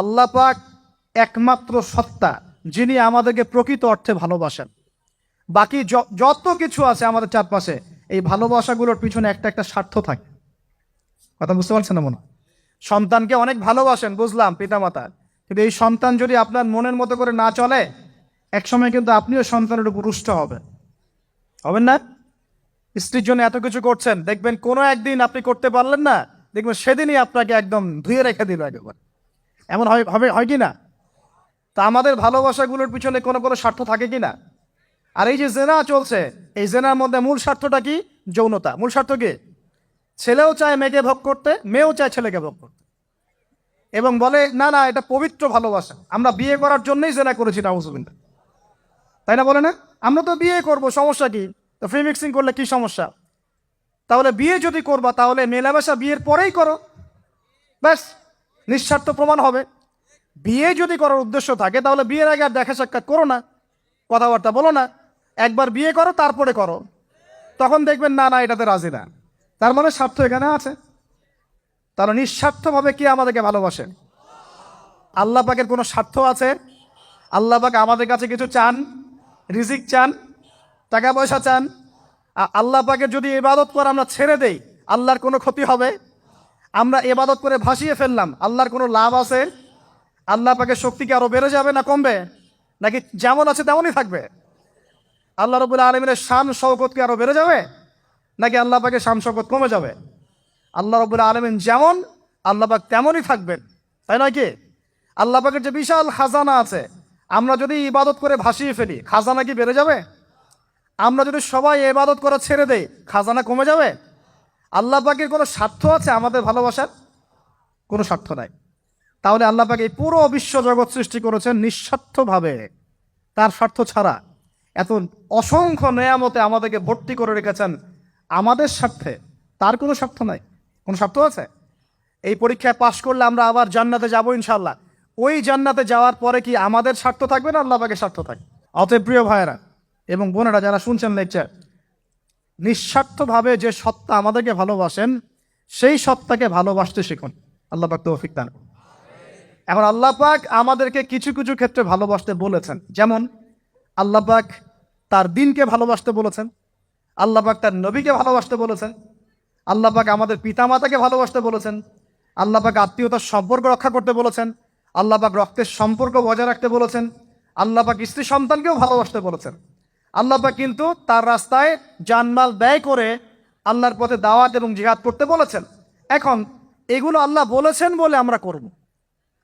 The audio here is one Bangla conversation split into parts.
আল্লাহ পাক একমাত্র সত্তা, যিনি আমাদেরকে প্রকৃত অর্থে ভালোবাসেন। বাকি যত কিছু আছে আমাদের চারপাশে, এই ভালোবাসাগুলোর পিছনে একটা একটা স্বার্থ থাকে। কথা বুঝতে পারছেন না, মনে সন্তানকে অনেক ভালোবাসেন, বুঝলাম, পিতামাতা। কিন্তু এই সন্তান যদি আপনার মনের মতো করে না চলে, একসময় কিন্তু আপনিও সন্তানের উপর রুষ্ট হবেন। হবেন না? স্ত্রীর জন্য এত কিছু করছেন, দেখবেন কোনো একদিন আপনি করতে পারলেন না, দেখবেন সেদিনই আপনাকে একদম ধুয়ে রেখে দিল একেবারে। এমন হয়, হবে, হয় কি না? তা আমাদের ভালোবাসাগুলোর পিছনে কোনো কোনো স্বার্থ থাকে কি না? আর এই যে জেনা চলছে, এই জেনার মধ্যে মূল স্বার্থটা কি? যৌনতা। মূল স্বার্থ কি? ছেলেও চায় মেয়েকে ভোগ করতে, মেয়েও চায় ছেলেকে ভোগ করতে। এবং বলে, না না, এটা পবিত্র ভালোবাসা। আমরা বিয়ে করার জন্যই জেনা করেছি, নাউজুবিল্লাহ। তাই না বলে না? আমরা তো বিয়ে করব, সমস্যা কি? তো ফ্রি মিক্সিং করলে কি সমস্যা? তাহলে বিয়ে যদি করবা, তাহলে মেলামেশা বিয়ের পরেই করো। ব্যাস। নিঃস্বার্থ প্রমাণ হবে। বিয়ে যদি করার উদ্দেশ্য থাকে, তাহলে বিয়ের আগে আর দেখা সাক্ষাৎ করো না, কথাবার্তা বলো না। একবার বিয়ে করো, তারপরে করো। তখন দেখবেন, না না, এটাতে রাজি না। তার মানে স্বার্থ এখানে আছে। তারা নিঃস্বার্থভাবে কি আমাদেরকে ভালোবাসে? আল্লাহ পাকের কোনো স্বার্থ আছে? আল্লাহ পাক আমাদের কাছে কিছু চান? রিজিক চান? টাকা পয়সা চান? আল্লাহ পাকের যদি ইবাদত করে আমরা ছেড়ে দেই, আল্লাহর কোনো ক্ষতি হবে? আমরা এবাদত করে ভাসিয়ে ফেললাম। আল্লাহর কোনো লাভ আছে? আল্লাহ পাকের শক্তি কি আরও বেড়ে যাবে না কমবে? নাকি যেমন আছে তেমনই থাকবে? আল্লাহ রবুল্লা আলমিনের শান শৌকত কি আরও বেড়ে যাবে? নাকি আল্লাহ পাকে শান শৌকত কমে যাবে? আল্লাহ রবুল্লা আলমিন যেমন, আল্লাহ পাক তেমনই থাকবেন। তাই নয় কি? আল্লাহ পাকের যে বিশাল খাজানা আছে, আমরা যদি ইবাদত করে ভাসিয়ে ফেলি, খাজানা কি বেড়ে যাবে? আমরা যদি সবাই ইবাদত করা ছেড়ে দেই, খাজানা কমে যাবে? আল্লাহ পাকের কোনো স্বার্থ আছে আমাদের ভালোবাসার? কোনো স্বার্থ নাই। তাহলে আল্লাহ পাক এই পুরো বিশ্ব জগৎ সৃষ্টি করেছেন নিঃস্বার্থভাবে। তার স্বার্থ ছাড়া এত অসংখ্য নেয়ামতে আমাদেরকে ভর্তি করে রেখেছেন আমাদের স্বার্থে। তার কোনো স্বার্থ নাই। কোনো স্বার্থ আছে? এই পরীক্ষায় পাশ করলে আমরা আবার জান্নাতে যাব ইনশাল্লাহ ওই জান্নাতে যাওয়ার পরে কি আমাদের স্বার্থ থাকবে না আল্লাহ পাকের স্বার্থ থাকবে? অতএব প্রিয় ভাইয়েরা এবং বোনেরা যারা শুনছেন লেকচার নিঃস্বার্থভাবে যে সত্তা আমাদেরকে ভালোবাসেন, সেই সত্তাকে ভালোবাসতে শিখুন। আল্লাহ পাক তৌফিক দান। এখন আল্লাহ পাক আমাদেরকে কিছু কিছু ক্ষেত্রে ভালোবাসতে বলেছেন। যেমন, আল্লাহ পাক তার দিনকে ভালোবাসতে বলেছেন, আল্লাহ পাক তার নবীকে ভালোবাসতে বলেছেন, আল্লাহ পাক আমাদের পিতামাতাকে ভালোবাসতে বলেছেন, আল্লাহ পাক আত্মীয়তার সম্পর্ক রক্ষা করতে বলেছেন, আল্লাহ পাক রক্তের সম্পর্ক বজায় রাখতে বলেছেন, আল্লাহ পাক স্ত্রী সন্তানকেও ভালোবাসতে বলেছেন। আল্লাহ পাক কিন্তু তার রাস্তায় জানমাল ব্যয় করে আল্লাহর পথে দাওয়াত এবং জিহাদ করতে বলেছেন। এখন এগুলো আল্লাহ বলেছেন বলে আমরা করব।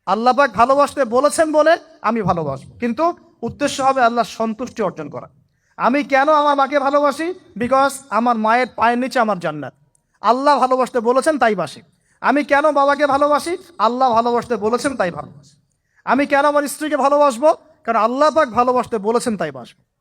আল্লাহ পাক ভালোবাসতে বলেছেন বলে আমি ভালোবাসবো। কিন্তু উদ্দেশ্য হবে আল্লাহর সন্তুষ্টি অর্জন করা। আমি কেন আমার মাকে ভালোবাসি? বিকজ আমার মায়ের পায়ের নিচে আমার জান্নাত। আল্লাহ ভালোবাসতে বলেছেন, তাই বাসি। আমি কেন বাবাকে ভালোবাসি? আল্লাহ ভালোবাসতে বলেছেন, তাই ভালোবাসি। আমি কেন আমার স্ত্রীকে ভালোবাসবো? কারণ আল্লাহ পাক ভালোবাসতে বলেছেন, তাই বাসবো।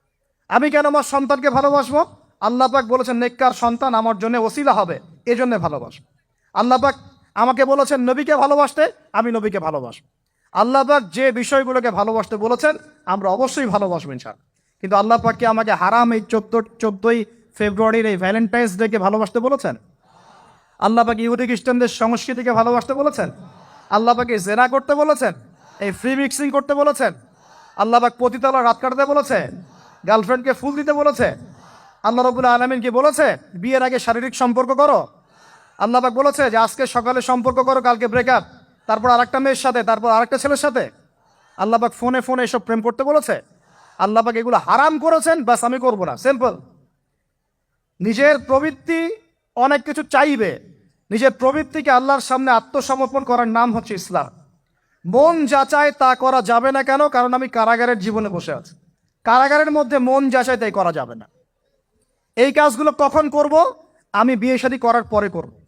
আমি কেন আমার সন্তানকে ভালোবাসবো? আল্লাহ পাক বলেছেন, নেককার সন্তান আমার জন্য ওসিলা হবে, এজন্য ভালোবাসবো আল্লাহ পাক আমাকে বলেছেন, নবীকে ভালোবাসতে আমি নবীকে ভালোবাসবো। আল্লাহ পাক যে বিষয়গুলোকে ভালোবাসতে বলেছেন, আমরা অবশ্যই ভালোবাসবো ইনশাল কিন্তু আল্লাহ পাক কি আমাকে হারাম এই চোদ্দ, চোদ্দই ফেব্রুয়ারির এই ভ্যালেন্টাইন্স ডেকে ভালোবাসতে বলেছেন? আল্লাহ পাক ইহুদি খ্রিস্টানদের সংস্কৃতিকে ভালোবাসতে বলেছেন? আল্লাহ পাকে জেনা করতে বলেছেন? এই ফ্রি মিক্সিং করতে বলেছেন? আল্লাহ পাক পতিতলা রাত কাটাতে বলেছে গার্লফ্রেন্ডকে ফুল দিতে বলেছে। আল্লাহ রবুল্লা আলমিন কি বলেছে? বিয়ের আগে শারীরিক সম্পর্ক করো। আল্লাহ পাক বলেছে যে, আজকে সকালে সম্পর্ক করো, কালকে ব্রেকআপ তারপর আরেকটা মেয়ের সাথে, তারপর আরেকটা ছেলের সাথে। আল্লাহ পাক ফোনে ফোনে এসব প্রেম করতে বলেছে। আল্লাহ পাক এগুলো হারাম করেছেন, বাস আমি করব না। সিম্পল নিজের প্রবৃত্তি অনেক কিছু চাইবে। নিজের প্রবৃত্তিকে আল্লাহর সামনে আত্মসমর্পণ করার নাম হচ্ছে ইসলাম। মন যা চায় তা করা যাবে না কেন? কারণ আমি কারাগারের জীবনে বসে আছি। কারাগারের মধ্যে মন যাচাই তাই করা যাবে না। এই কাজগুলো কখন করব? আমি বিয়ে শাদী করার পরে করব।